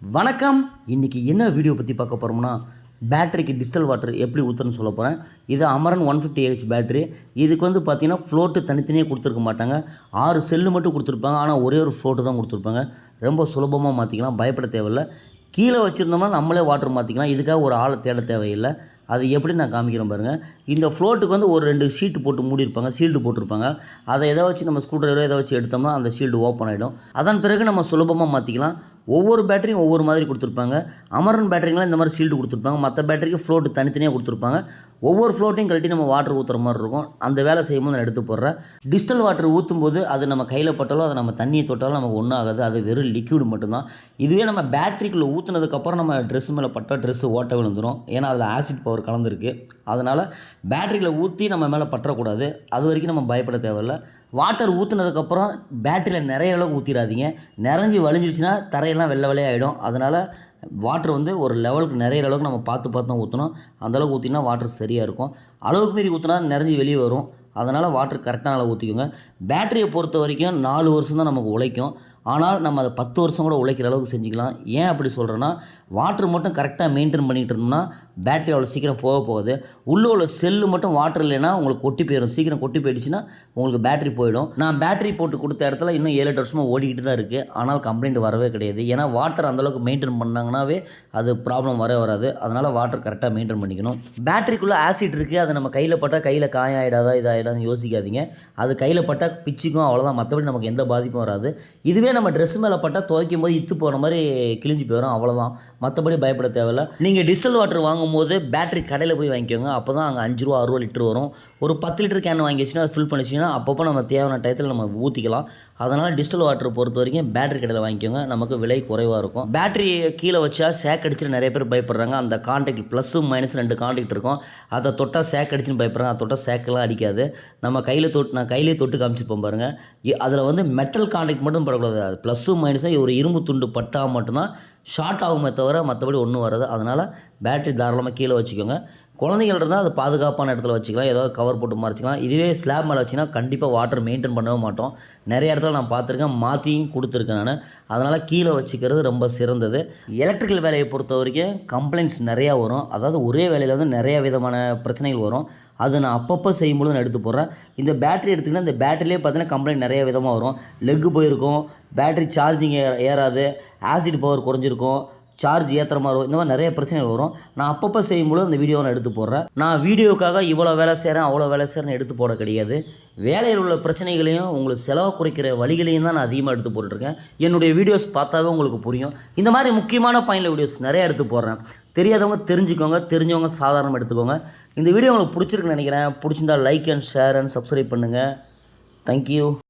வணக்கம். இன்றைக்கி என்ன வீடியோ பற்றி பார்க்க போகிறோம்னா பேட்டரிக்கு டிஸ்டல் வாட்டர் எப்படி ஊற்றுன்னு சொல்ல போகிறேன் இது Amaran one fifty AH battery இதுக்கு வந்து பார்த்தீங்கன்னா ஃப்ளோட்டு தனித்தனியாக கொடுத்துருக்க மாட்டாங்க. ஆறு செல்லு மட்டும் கொடுத்துருப்பாங்க. ஆனால் ஒரே ஒரு ஃப்ளோட்டு தான் கொடுத்துருப்பாங்க. ரொம்ப சுலபமாக மாற்றிக்கலாம் பயப்பட தேவையில்ல. கீழே வச்சுருந்தோம்னா நம்மளே வாட்டர் மாற்றிக்கலாம் இதுக்காக ஒரு ஆளை தேட தேவையில்லை. அது எப்படி நான் காமிக்கிறேன் பாருங்கள் இந்த ஃப்ளோட்டுக்கு வந்து ஒரு ரெண்டு ஷீட்டு போட்டு மூடியிருப்பாங்க ஷீல்டு போட்டிருப்பாங்க. அதை எதை வச்சு நம்ம ஸ்க்ரூ டிரைவரோ எதை வச்சு எடுத்தோம்னா அந்த ஷீல்டு ஓப்பன் ஆகிடும் அதன் பிறகு நம்ம சுலபமாக மாற்றிக்கலாம் ஒவ்வொரு பேட்டரியும் ஒவ்வொரு மாதிரி கொடுத்துருப்பாங்க. அமரன் பேட்டரிங்கெலாம் இந்த மாதிரி ஷீல்டு கொடுத்துருப்பாங்க. மற்ற பேட்டரிக்கு ஃப்ளோட்டு தனித்தனியாக கொடுத்துருப்பாங்க. ஒவ்வொரு ஃப்ளோட்டையும் கழட்டி நம்ம வாட்டர் ஊற்றுற மாதிரி இருக்கும். அந்த வேலை செய்யும்போது நான் எடுத்து போடுறேன். டிஸ்டல் வாட்டர் ஊற்றும் போது அது நம்ம கையில் பட்டாலும் அதை நம்ம தண்ணியை தொட்டாலும் நமக்கு ஒன்றும் ஆகாது. அது வெறும் லிக்யூடு மட்டும்தான். இதுவே நம்ம பேட்டரிக்குள்ளே ஊற்றுனதுக்கப்புறம் நம்ம ட்ரெஸ் மேலே பட்டால் ட்ரெஸ்ஸு ஓட்ட விழுந்துடும் ஏன்னா அதில் ஆசிட் பவர் கலந்துருக்கு. அதனால் பேட்டரியில் ஊற்றி நம்ம மேலே பற்றக்கூடாது. அது வரைக்கும் நம்ம பயப்பட தேவையில்ல. வாட்டர் ஊற்றுனதுக்கப்புறம் பேட்டரியில் நிறைய அளவுக்கு ஊற்றிடாதீங்க நிறைஞ்சி வலிஞ்சிருச்சுன்னா தரையெல்லாம் வெள்ளை வெள்ளையாக ஆகிடும் அதனால் வாட்டர் வந்து ஒரு லெவலுக்கு நிறைய அளவுக்கு நம்ம பார்த்து பார்த்து தான் ஊற்றணும் அந்தளவுக்கு ஊற்றினா வாட்டர் சரியாக இருக்கும். அளவுக்கு மீறி ஊற்றினா நிறைஞ்சி வெளியே வரும். அதனால் வாட்டர் கரெக்டான அளவு ஊற்றிக்கோங்க பேட்டரியை பொறுத்த வரைக்கும் நாலு வருஷம் தான் நமக்கு உழைக்கும். ஆனால் நம்ம அதை பத்து வருஷம் கூட உழைக்கிற அளவுக்கு செஞ்சுக்கலாம். ஏன் அப்படி சொல்கிறேன்னா வாட்டர் மட்டும் கரெக்டாக மெயின்டைன் பண்ணிகிட்டு இருந்தோம்னா பேட்டரி அவ்வளோ சீக்கிரம் போக போகுது. உள்ளே உள்ள செல்லு மட்டும் வாட்டர் இல்லைன்னா உங்களுக்கு கொட்டி போயிடும் சீக்கிரம் கொட்டி போயிடுச்சுன்னா உங்களுக்கு பேட்டரி போயிடும். நான் பேட்டரி போட்டு கொடுத்த இடத்துல இன்னும் ஏழு எட்டு வருஷமாக ஓடிக்கிட்டு தான் இருக்குது ஆனால் கம்ப்ளைண்ட் வரவே கிடையாது. ஏன்னா வாட்டர் அந்தளவுக்கு மெயின்டைன் பண்ணாங்கன்னாவே அது ப்ராப்ளம் வரவே வராது. அதனால் வாட்டர் கரெக்டாக மெயின்டைன் பண்ணிக்கணும். பேட்டரிக்குள்ளே ஆசிட் இருக்குது அதை நம்ம கையில் பட்டால் கையில் காயம் ஆகிடாதா இதாகிடாதுன்னு யோசிக்காதீங்க. அது கையில் பட்டால் பிச்சுக்கும் அவ்வளோதான் மற்றபடி நமக்கு எந்த பாதிப்பும் வராது. இதுவே நம்ம ட்ரெஸ் மேலே பட்டால் துவைக்கும் போது இத்து போகிற மாதிரி கிழிஞ்சு போயிடும் அவ்வளோதான் மற்றபடி பயப்பட தேவையில்ல. நீங்கள் டிஸ்டல் வாட்டர் வாங்கும்போது பேட்டரி கடையில் போய் வாங்கிக்கோங்க. அப்போ தான் அங்கே அஞ்சு ரூபா அறுபது லிட்டர் வரும். ஒரு பத்து லிட்டர் கேன் வாங்கி வச்சுன்னா அதை ஃபில் பண்ணிச்சுன்னா அப்பப்போ நம்ம தேவையான டயத்தில் நம்ம ஊற்றிக்கலாம் அதனால் டிஸ்டல் வாட்டர் பொறுத்த வரைக்கும் பேட்டரி கடையில் வாங்கிக்கோங்க. நமக்கு விலை குறைவாக இருக்கும். பேட்டரி கீழே வச்சா சேக் அடிச்சுட்டு நிறைய பேர் பயப்படுறாங்க. அந்த கான்டாக்ட் ப்ளஸ்ஸும் மைனஸ் ரெண்டு கான்டாக்ட் இருக்கும். அதை தொட்டால் சேக் அடிச்சுன்னு பயப்படுறாங்க. அதை தொட்டால் சேக்கெல்லாம் அடிக்காது. நம்ம கையில் தொட்டு நான் கையிலே தொட்டு காமிச்சிருப்போம் பாருங்கள் அதில் வந்து மெட்டல் கான்டாக்ட் மட்டும் படக்கூடாது. ப்ளஸ்ஸும் மைனஸும் ஒரு இரும்பு துண்டு பட்டால் மட்டும்தான் ஷார்ட் ஆகுமே தவிர மற்றபடி ஒன்றும் வராது. அதனால் பேட்டரி தாராளமாக கீழே வச்சுக்கோங்க. குழந்தைகள் இருந்தால் அது பாதுகாப்பான இடத்துல வச்சுக்கலாம். ஏதாவது கவர் போட்டு மறைச்சிக்கலாம். இதுவே ஸ்லாப் மேலே வச்சிங்கன்னா கண்டிப்பாக வாட்டர் மெயின்டைன் பண்ணவே மாட்டோம். நிறைய இடத்துல நான் பார்த்துருக்கேன். மாற்றியும் கொடுத்துருக்கேன் நான். அதனால் கீழே வச்சுக்கிறது ரொம்ப சிறந்தது. எலக்ட்ரிக்கல் வேலையை பொறுத்த வரைக்கும் கம்ப்ளைண்ட்ஸ் நிறையா வரும். அதாவது ஒரே வேலையில் வந்து நிறைய விதமான பிரச்சனைகள் வரும். அது நான் அப்பப்போ செய்யும்போது நான் எடுத்து போடுறேன். இந்த பேட்டரி எடுத்திங்கன்னா இந்த பேட்டரியிலே பார்த்தீங்கன்னா கம்ப்ளைண்ட் நிறைய விதமாக வரும். லெக்கு போயிருக்கும். பேட்டரி சார்ஜிங் ஏறாது. ஆசிட் பவர் குறைஞ்சிருக்கும். சார்ஜ் ஏற்றுற மாதிரி வரும். இந்த மாதிரி நிறைய பிரச்சனைகள் வரும். நான் அப்பப்போ செய்யும்போது அந்த வீடியோவை நான் எடுத்து போடுறேன். நான் வீடியோக்காக இவ்வளோ வேலை செய்கிறேன் அவ்வளோ வேலை செய்கிறேன்னு எடுத்து போட கிடையாது. வேலையில் உள்ள பிரச்சனைகளையும் உங்களுக்கு செலவை குறைக்கிற வழிகளையும் தான் நான் அதிகமாக எடுத்து போட்டுருக்கேன் என்னுடைய வீடியோஸ் பார்த்தாவே உங்களுக்கு புரியும். இந்த மாதிரி முக்கியமான பயனில் வீடியோஸ் நிறையா எடுத்து போடுறேன். தெரியாதவங்க தெரிஞ்சுக்கோங்க. தெரிஞ்சவங்க சாதாரணமாக எடுத்துக்கோங்க. இந்த வீடியோ உங்களுக்கு பிடிச்சிருக்குன்னு நினைக்கிறேன். பிடிச்சிருந்தா like and share and subscribe பண்ணுங்கள் தேங்க்யூ